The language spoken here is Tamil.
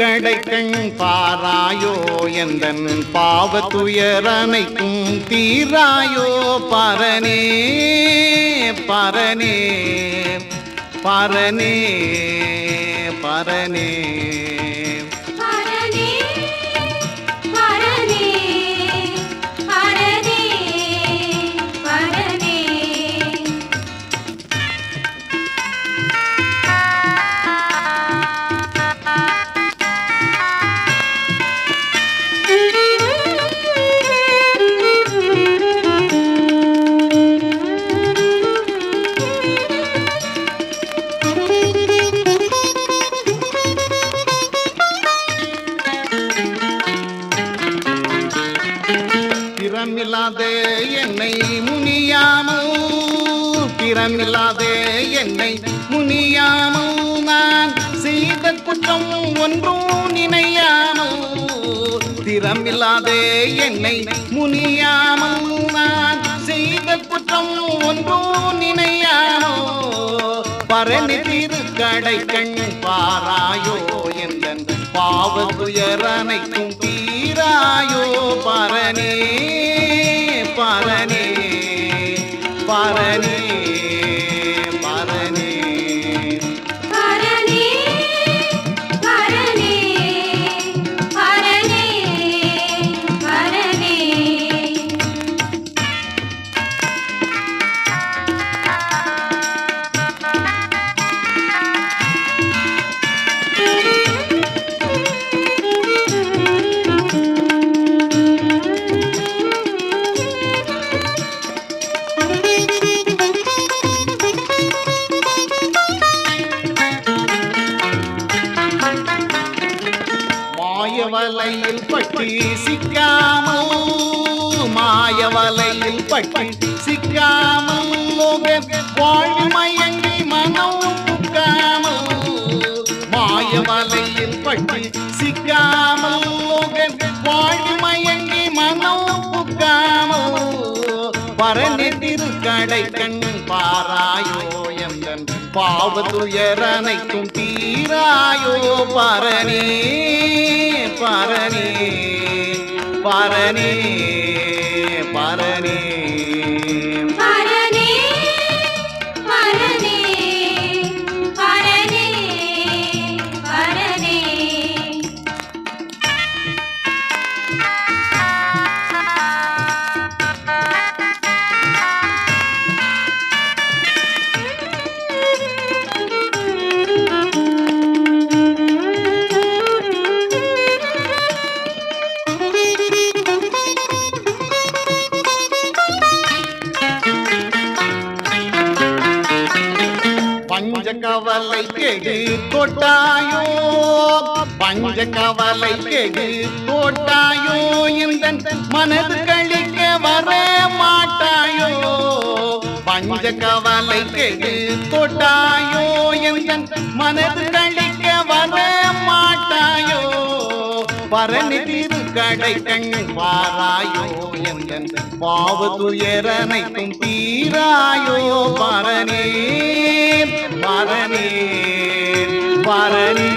கடைக்கண் பாராயோ எந்த பாவத்துயரனைக்கும் தீராயோ பரனே பரனே பரனே பரனே. திறமில்லாதே என்னை முனியாமோ திறமில்லாதே என்னை முனியாமோ நான் செய்த குற்றம் ஒன்றும் நினையாமோ திறமில்லாதே என்னை முனியாமோ நான் செய்த குற்றம் ஒன்றும் நினையாமோ பரணி திரு கடை கண் பாராயோ என்ற பாவ துயரனைக்கும் தீராயோ மாயவலையில் பட்டி சிக்காமல் மாயவலையில் பட்டி சிக்காமல் வாழ்வு மயங்கி மனம் புக்காமல் மாயவலையில் பட்டி சிக்காமல் வாழ்வு மயங்கி மனம் புக்காமல் பரநெட்டிரு கடை கண் பாராயோ பாவத்துயரனைக்கும் தீராயோ பரணி பரணி பரணி. பஞ்ச கவலை கெடு தொட்டாயோ பஞ்ச கவலை கெடு தொட்டாயோ இந்த மனது கழிக்க வர மாட்டாயோ? பஞ்ச கவலை கெடு தொட்டாயோ இந்த மனது கழிக்க வர மாட்டாயோ? பரணி திரு கடை கண் பாராயோ? எந்த பாவ துயரனைக்கும் தீராயோ? பரணே பரணே பரணே